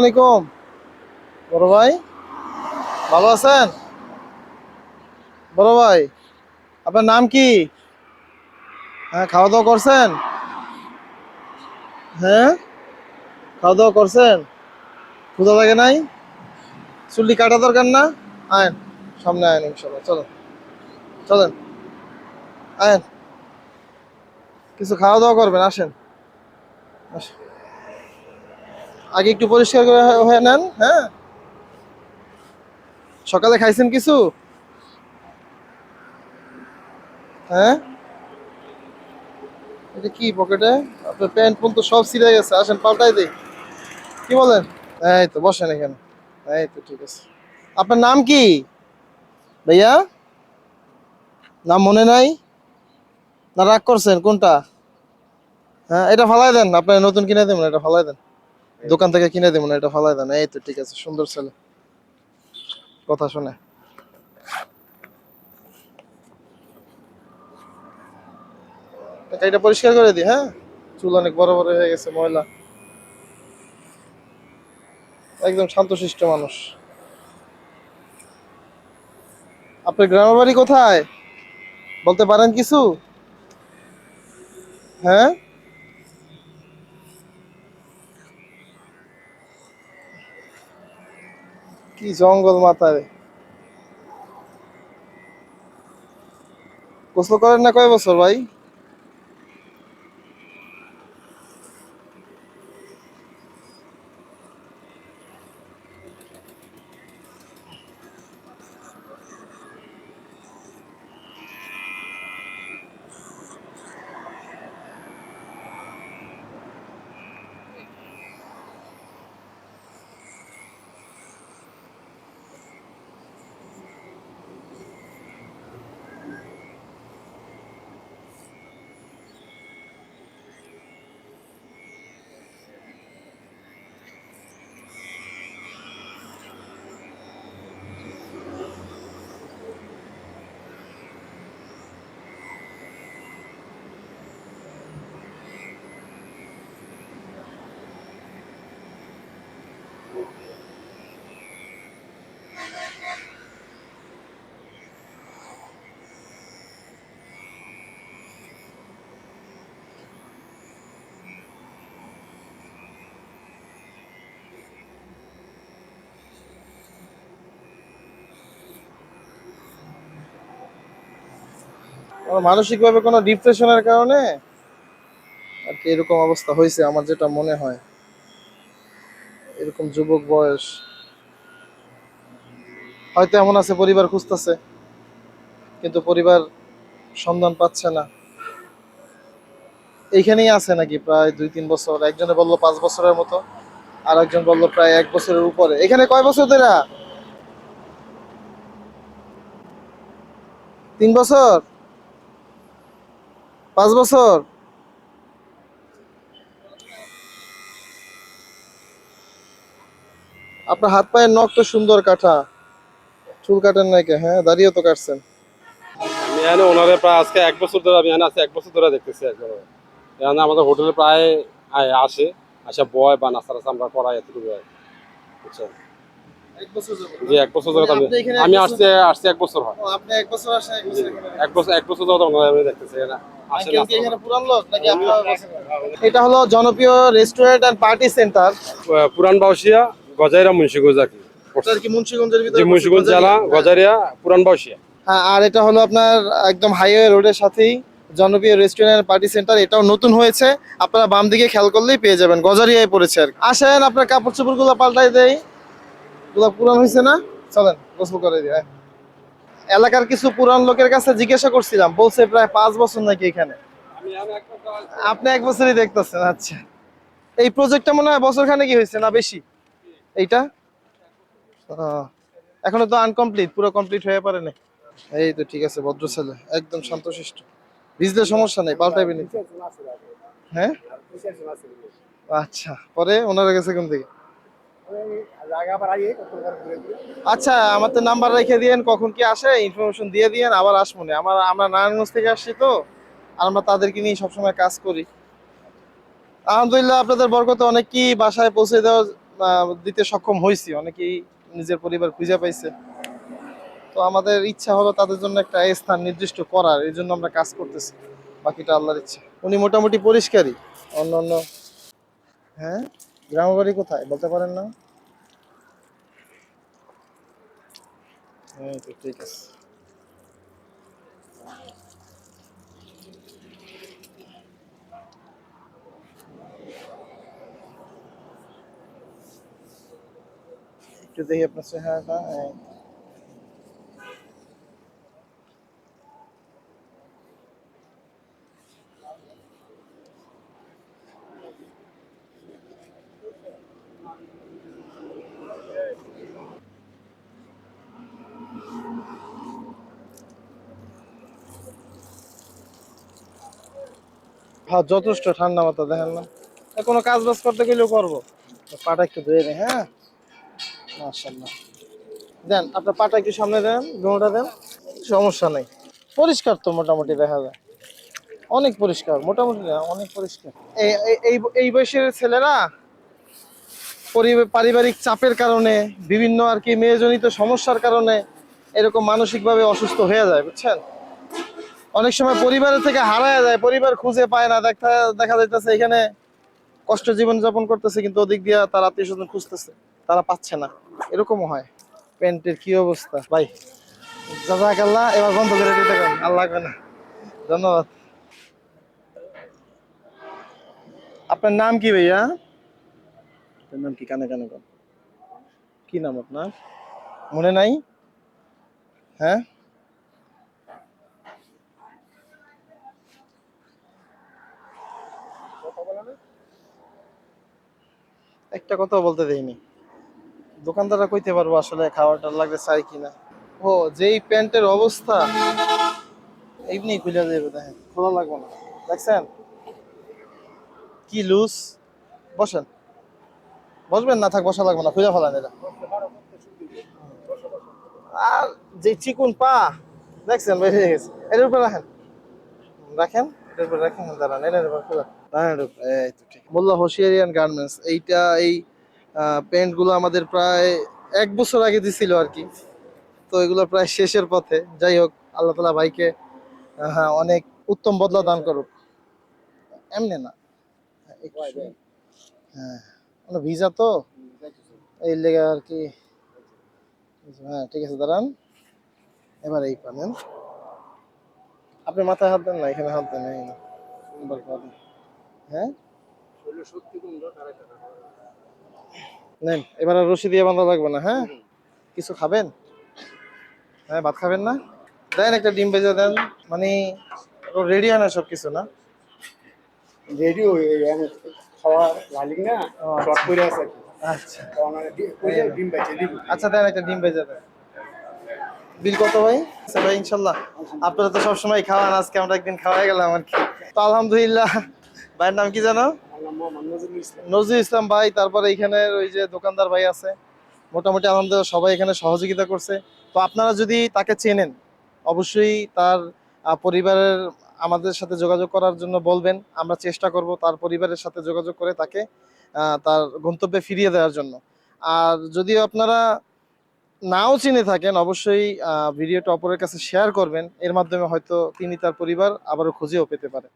আলাইকুম। বড় ভাই, ভালো আছেন? বড় ভাই, আপনার নাম কি? হ্যাঁ খাওয়া দাওয়া করছেন? হ্যাঁ খাওয়া দাওয়া করছেন? ক্ষুদা লাগে নাই? চুল্লি কাটা দরকার না? আয়েন, সামনে আয়েন ইনশাল্লাহ চলেন। চলেন। আয়েন, কিছু খাওয়া দাওয়া করবেন, আসেন। আসেন। আগে একটু পরিষ্কার করে হয়ে নেন হ্যাঁ? সকালে খাইছেন কিছু? হ্যাঁ? এটা কি পকেটে? আপনার প্যান্ট পর্যন্ত সব ছিঁড়ে গেছে, আসেন পাল্টাই দিই। কি বলেন? এই তো, বসেন এখানে। এই তো, ঠিক আছে। আপনার নাম কি? ভাইয়া? নাম মনে নাই? না, রাগ করছেন, কোনটা? হ্যাঁ এটা ফালাই দেন, আপনার নতুন কিনে দেবেন, এটা ফালাই দেন। দোকান থেকে কিনে দেবো না এটা ফালাই দেন। এই তো, ঠিক আছে, সুন্দর ছেলে। কথা শুনে। এটা পরিষ্কার করে দি হ্যাঁ? চুল অনেক বড় বড় হয়ে গেছে, ময়লা। একদম শান্তশিষ্ট মানুষ। আপনার গ্রামের বাড়ি কোথায়? বলতে পারেন কিছু? হ্যাঁ? কি জঙ্গল মাথায় গোসল করেন না কয় বছর ভাই? মানসিক ভাবে কোনো ডিপ্রেশনের কারণে আর কি এরকম অবস্থা হয়েছে আমার যেটা মনে হয়। এরকম যুবক বয়স। হয়তো এমন আছে, পরিবার খুঁজতেছে, কিন্তু পরিবার সন্ধান পাচ্ছে না। এইখানেই আছে নাকি প্রায় দুই তিন বছর? একজনে বলল পাঁচ বছরের মতো আর একজন বলল প্রায় এক বছরের উপরে। এখানে কয় বছর ধরে? তিন বছর? পাঁচ বছর? আপনার হাত পায়ের নখ তো সুন্দর কাটা চুল কাটেন নাকি হ্যাঁ দাঁড়িয়ে তো কাটছেন। আমি ওনারে প্রায় আজকে এক বছর ধরে আমি এখানে আছি এক বছর ধরে দেখতেছি একবার। এখানে আমাদের হোটেলে প্রায় আসে। আসা বয় বা নাস্তা আমরা করাই এতটুকু বুঝছেন। জি এক বছর ধরে আমি আপনি এখানে এক বছর- আসছি আসছি এক বছর হয়। আপনি এক বছর আসেন এক বছর এক বছর এক বছর ধরে আমি দেখতেছি এখানে আসে আঙ্কেল কি নাস্তা এখানে পুরান লোক নাকি আপনার এটা হলো জনপ্রিয় রেস্টুরেন্ট এন্ড পার্টি সেন্টার পুরান বাউসিয়া গজাইরা মুন্সিগঞ্জ আর কি মুন্সিগঞ্জের ভিতরে মুন্সিগঞ্জ জেলা গজারিয়া পুরান বাউসিয়া। আর এটা হলো আপনার একদম হাইওয়ে রোডের সাথেই জনপ্রিয় রেস্টুরেন্ট পার্টি সেন্টার এটাও নতুন হয়েছে। আপনারা বাম দিকে খেয়াল করলেই পেয়ে যাবেন। গজারিয়ায় পড়েছে আর আসেন আপনার কাপড় চোপড়গুলো পাল্টাই দেই। গুলো পুরান হয়েছে না? চলেন গোসল করে দিই আয়। এলাকার কিছু পুরান লোকের কাছে জিজ্ঞাসা করছিলাম বলছে প্রায় পাঁচ বছর নাকি এখানে। আপনি এক বছরই দেখতেছেন আচ্ছা। এই প্রজেক্টটা মনে হয় বছর খানে কি হয়েছে না বেশি? এইটা? এখনও তো আনকমপ্লিট পুরো কমপ্লিট হয়ে পারে না এই তো ঠিক আছে ভদ্র ছেলে একদম শান্তশিষ্ট। ভিজলে সমস্যা নেই পাল্টাইবে নি হ্যাঁ? আচ্ছা পরে ওনারা গেছে কোন থেকে আচ্ছা আমার তো নাম্বার রেখে দিয়েন, কখন কি আসে ইনফরমেশন দিয়ে দিয়েন, আবার আসব না। আমার, আমরা নারায়ণগঞ্জ থেকে আসছি তো, আর আমরা তাদেরকে নিয়ে সবসময় কাজ করি। আলহামদুলিল্লাহ, আপনাদের বরকতে অনেক কি বাসায় পৌঁছে দেওয়া দিতে সক্ষম হয়েছি। অনেকেই নিজের পরিবার খুঁজে পাইছে। তো আমাদের ইচ্ছা হলো তাদের জন্য একটা স্থান নির্দিষ্ট করার, এই জন্য আমরা কাজ করতেছি। বাকিটা আল্লাহর ইচ্ছা। উনি মোটামুটি পরিষ্কারই। অন্য অন্য হ্যাঁ? গ্রামবাড়ি কোথায়? বলতে পারেন না? এই তো ঠিক আছে একটু দেখি আপনার চেহারাটা হ্যাঁ যথেষ্ট ঠান্ডা মাথা, দেখেন না? কোনো কাজ বাজ করতে গেলেও করব। পাটা একটু ধুয়ে নেই হ্যাঁ? মাশাল্লাহ দেন, আপনার পাটা একটু সামনে দেন দোনোটা দেন। সমস্যা নেই। পরিষ্কার তো মোটামুটি দেখা যায়। অনেক পরিষ্কার, মোটামুটি অনেক পরিষ্কার। এই, এই- বয়সের ছেলেরা পরি- পারিবারিক চাপের কারণে, বিভিন্ন আর কি মেয়েজনিত সমস্যার কারণে এরকম মানসিকভাবে অসুস্থ হয়ে যায়, বুঝছেন? অনেক সময় পরিবারের থেকে হারায় যায়, পরিবার খুঁজে পায় না, দেখা দেখা যাইতেছে এখানে কষ্ট জীবন যাপন করতেছে, কিন্তু ওদিক দিয়ে তার আত্মীয় স্বজন খুঁজতেছে, তারা পাচ্ছে না। এরকমও হয়। প্যান্টের কি অবস্থা? ভাই জাজাক আল্লাহ এবার বন্ধ করে দিতে পারেন আল্লাহ না। ধন্যবাদ। আপনার নাম কি ভাইয়া? আপনার নাম কি? কানে কানে কন। কি নাম আপনার? মনে নাই? হ্যাঁ? একটা কথা বলতে দেয়নি দোকানদাররা কইতে পারব আসলে খাবারটা লাগবে চাই কিনা। ও, যেই প্যান্টের অবস্থা, এমনি খুলে যাবে দেখেন, খোলা লাগবে না। দেখছেন? কি লুজ বসেন। বসবেন না থাক, বসা লাগবে না খুঁজে ফেলান এটা। আর যে চিকুন পা, দেখছেন? বেরিয়ে গেছে। এর উপরে রাখেন। রাখেন? এর উপরে রাখেন, দাঁড়ান এর উপর খোলা। মোল্লা হোশিয়ারিয়ান গার্মেন্টস এইটা এই প্যান্টগুলো আমাদের প্রায় এক বছর আগে দিছিল আর কি। তো এগুলো প্রায় শেষের পথে। যাই হোক আল্লাহ তালা ভাইকে হ্যাঁ অনেক উত্তম বদলা দান করুক। এমনি না। হ্যাঁ ভিজা তো। এই লেগে আর কি। হ্যাঁ ঠিক আছে দাঁড়ান। এবার এই পাবেন আপনি মাথায় হাত দেন না এখানে হাত দেন এই না। হ্যাঁ? নেন এবার আর রশি দিয়ে বাঁধা লাগবে না হ্যাঁ? কিছু খাবেন? হ্যাঁ ভাত খাবেন না? দেন একটা ডিম ভেজে দেন মানে রেডি হয় না সব কিছু না রেডি খাওয়া লালিক না শর্ট করে আছে। আচ্ছা। কইলে ডিম দিব। আচ্ছা দেন একটা ডিম ভেজে দেন। বিল কত ভাই? আচ্ছা ভাই ইনশাল্লাহ। আপনারা তো সবসময় খাওয়ান আজকে আমরা একদিন খাওয়াই গেলাম আর কি। তো আলহামদুলিল্লাহ। ভাইয়ের নাম কি জানো? নজরুল ইসলাম ভাই, তারপরে এখানে ওই যে দোকানদার ভাই আছে। মোটামুটি আলহামদুলিল্লাহ সবাই এখানে সহযোগিতা করছে। তো আপনারা যদি তাকে চেনেন, অবশ্যই তার পরিবারের আমাদের সাথে যোগাযোগ করার জন্য বলবেন। আমরা চেষ্টা করব তার পরিবারের সাথে যোগাযোগ করে তাকে তার গন্তব্যে ফিরিয়ে দেওয়ার জন্য। আর যদিও আপনারা নাও চিনে থাকেন, অবশ্যই ভিডিওটা অপরের কাছে শেয়ার করবেন। এর মাধ্যমে হয়তো তিনি তার পরিবার আবারও খুঁজেও পেতে পারে।